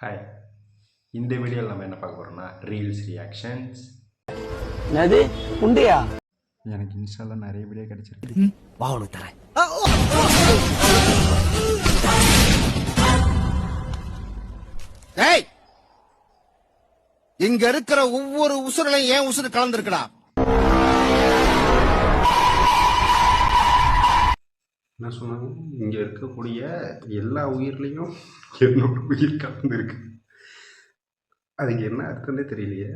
Hi இந்த வீடியோவில் நம்ம என்ன பார்க்க போகிறோம்னா ரீல்ஸ் ரியாக்ஷன்ஸ் என்னது? உண்டியா? எனக்கு இன்ஸ்டாவில் நிறைய வீடியோ கிடச்சிருக்கு. வா உனக்கு தரேன். டேய் இங்க இருக்கிற ஒவ்வொரு உசுரலையும் ஏன் உசுறு கலந்துருக்கடா? என்ன சொன்னாங்க? இங்கே இருக்கக்கூடிய எல்லா உயிர்லேயும் என்னோட உயிர் கலந்துருக்கு. அதுக்கு என்ன அர்த்தம்னே தெரியலையே.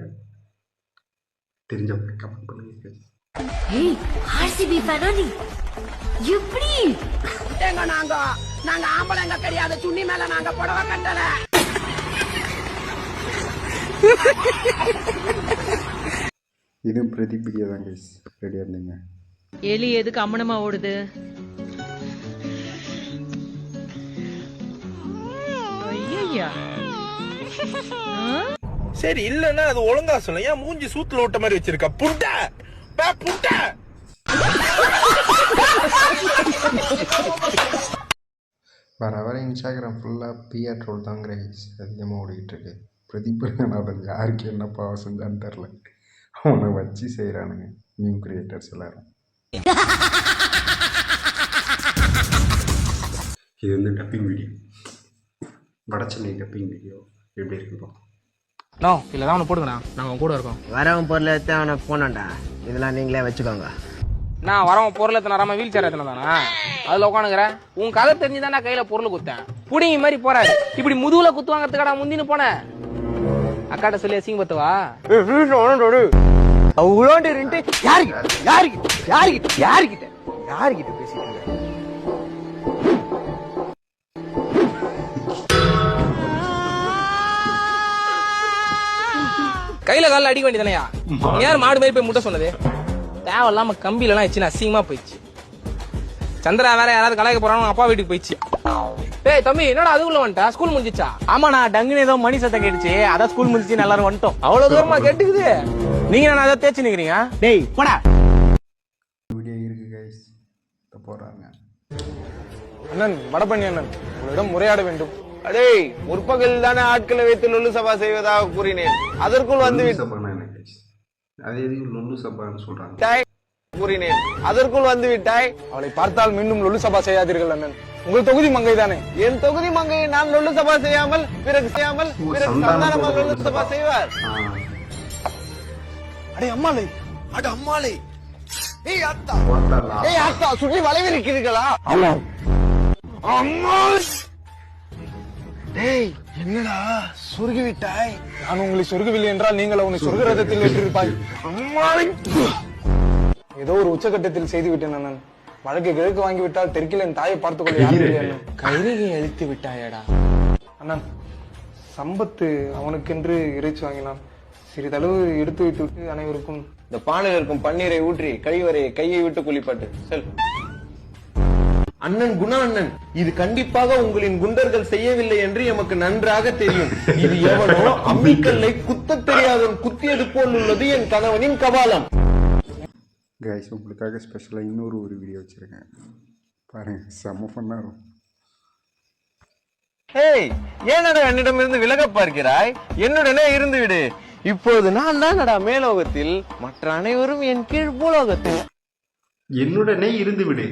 தெரிஞ்சவங்க கமெண்ட் பண்ணுங்க ஏய் ஆர்சிபி ஃபேனா நீ எப்படி? எங்க நாங்க? நாங்க ஆம்பளைங்க கிடையாது. துணி மேல நாங்க புடவை கட்டல. இது பிரதீப் வீடியோ தான் கைஸ் ரெடியாக இருந்தீங்க. எலி எதுக்கு அம்மனமா ஓடுது? ஐயையா. சரி இல்லன்னா அது ஒழுங்கா சொல்ல. ஏன் மூஞ்சி சூத்துல விட்ட மாதிரி வச்சிருக்க? புட்ட! பே, புட்ட! வர வர இன்ஸ்டாகிராம் ஃபுல்லாக பிஆர் ட்ரோல் தான் கைஸ் அதிகமாக ஓடிக்கிட்டு இருக்கு. பிரதீப் ரங்கநாதன் யாருக்கு என்ன பாவம் செஞ்சான்னு தெரில அவனை வச்சு செய்கிறானுங்க நியூ கிரியேட்டர்ஸ் எல்லாரும். இது வந்து dubbing video Vada Chennai dubbing video எப்படி இருக்கு பார்ப்போம். நோ இல்லை தான் ஒன்று போடுங்கண்ணா நாங்கள் கூட இருக்கோம். வரவன் பொருள் எடுத்து அவனை போனோம்டா இதெல்லாம் நீங்களே வச்சுக்கோங்க. நான் வரவன் பொருள் எத்தனை வராம வீல் சேர் எத்தனை தானா? அதில் உட்காந்துக்கிறேன் உன் கதை தெரிஞ்சு தான் நான் கையில் பொருள் குத்தேன். புடிங்க மாதிரி போறாரு. இப்படி முதுகுல குத்து வாங்கறதுக்காடா முந்தின்னு போனேன் அக்காட்ட சொல்லி அசிங்கப்பத்துவா அவ்வளோண்டு இருந்துட்டு யாருக்கிட்ட யாருக்கிட்ட யாருக்கிட்ட யாருக்கிட்ட யாருக்கிட்ட பேசிட்டு கையில காலில் அடிக்க வேண்டியதானயா யார் மாடு மாதிரி போய் முட்டை சொன்னது? தேவையில்லாம கம்பியிலலாம் வச்சு அசிங்கமா போயிடுச்சு. சந்திரா வேற யாராவது கலாய்க்க போறாங்க அப்பா வீட்டுக்கு போயிடுச்சு. டேய் தம்பி என்னடா அதுக்குள்ள வந்துட்டா? ஸ்கூல் முடிஞ்சிச்சா? ஆமாண்ணா டங்குன்னு ஏதோ மணி சத்தம் கேட்டுச்சு. அதான் ஸ்கூல் முடிச்சு எல்லாரும் வந்துட்டோம். அவ்வளவு தூரமா கேட்டுக்குது. நீங்க நான் அதை தேய்ச்சி நிக்கிறீங்க? டேய் போடா. வீடியோ இருக்கு கைஸ் போகிறாங்க அண்ணன் வடபண்ணி அண்ணன். உங்களிடம் முறையாட வேண்டும். அடே முற்பகல் தானே ஆட்களை வைத்து லொல்லு சபா செய்வதாக கூறினேன். அதற்குள் வந்து லொல்லு சபான்னு கூறினேன். அதற்குள் வந்து விட்டாய் அவளை பார்த்தால் மீண்டும் லொல்லு சபா செய்யாதீர்கள் அண்ணன். உங்கள் தொகுதி மங்கை தானே? என் தொகுதி மங்கையை நான் லொல்லு சபா செய்யாமல் பிறகு செய்யாமல் பிறகு சந்தானமா சந்தானமா லொல்லு சபா. செய்வார். அடே அம்மாளை அட அம்மாளே. ஏய் அத்தா போட்டலா ஏய் அத்தா சுற்றி வளைவிருக்கிறீர்களா? அம்மா டேய் என்னடா சொருகி விட்டாய்? நான் உங்களை சொருகவில்லை என்றால் நீங்கள் அவனை சொர்க்க ரதத்தில் வெற்றிருப்பாய் அம்மாளை! ஏதோ ஒரு உச்சகட்டத்தில் செய்து விட்டேன் அண்ணன். வழக்கு கிழக்கு வாங்கி விட்டால் தெற்கில் என் தாயை பார்த்துக் கொள்ள இல்லை கைரகை அழித்து விட்டாயடா. அண்ணன் சம்பத்து அவனுக்கென்று இறைச்சி வாங்கினான். சிறிதளவு எடுத்து வைத்து விட்டு அனைவருக்கும் இந்த பானையில் இருக்கும் பன்னீரை ஊற்றி கழிவறை கையை விட்டு குளிப்பாட்டு. செல். அண்ணன் குணா அண்ணன் இது கண்டிப்பாக உங்களின் குண்டர்கள் செய்யவில்லை என்று எமக்கு நன்றாக தெரியும். இது எவனோ அம்மிக்கல்லை குத்தத் தெரியாதவன் குத்தியது போல் உள்ளது என் கணவனின் கபாலம். கைஸ் உங்களுக்காக ஸ்பெஷலாக இன்னொரு ஒரு வீடியோ வச்சுருக்கேன். பாருங்கள் செம்ம ஃபன்னாக இருக்கும். ஹேய் ஏனடா என்னிடமிருந்து விலக பார்க்கிறாய்? என்னுடனே இருந்து விடு. இப்போது நான் தானடா மேலோகத்தில் மற்ற அனைவரும் என் கீழ் பூலோகத்தில். என்னுடனே இருந்து விடு.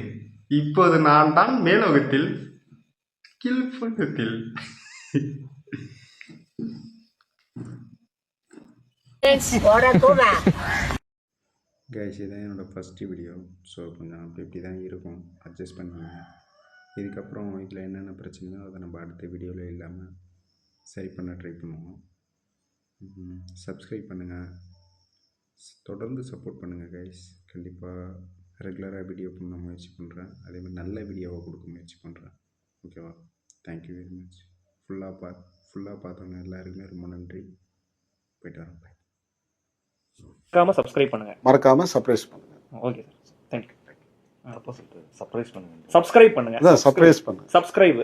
இப்போது நான் தான் மேலோகத்தில் கீழ்புறத்தில் கைஸ் இதான் என்னோடய ஃபஸ்ட்டு வீடியோ ஸோ கொஞ்சம் அப்படி இப்படி தான் இருக்கும். அட்ஜஸ்ட் பண்ணுங்க. இதுக்கப்புறம் இதில் என்னென்ன பிரச்சனையோ அதை நம்ம அடுத்த வீடியோவில் இல்லாமல் சரி பண்ண ட்ரை பண்ணுவோம். சப்ஸ்கிரைப் பண்ணுங்கள் தொடர்ந்து சப்போர்ட் பண்ணுங்கள் கைஸ் கண்டிப்பாக ரெகுலராக வீடியோ பண்ண முயற்சி பண்ணுறேன் அதேமாதிரி நல்ல வீடியோவாக கொடுக்க முயற்சி பண்ணுறேன் ஓகேவா தேங்க்யூ வெரி மச் ஃபுல்லாக பா ஃபுல்லாக பார்த்தவங்க எல்லாருக்குமே ரொம்ப நன்றி. போயிட்டு வரேன் bye. மறக்காம சப்ஸ்கிரைப் பண்ணுங்க. மறக்காம சர்ப்ரைஸ் பண்ணுங்க. Okay sir thank you subscribe பண்ணுங்க. சர்ப்ரைஸ் பண்ணுங்க. சப்ஸ்கிரைப்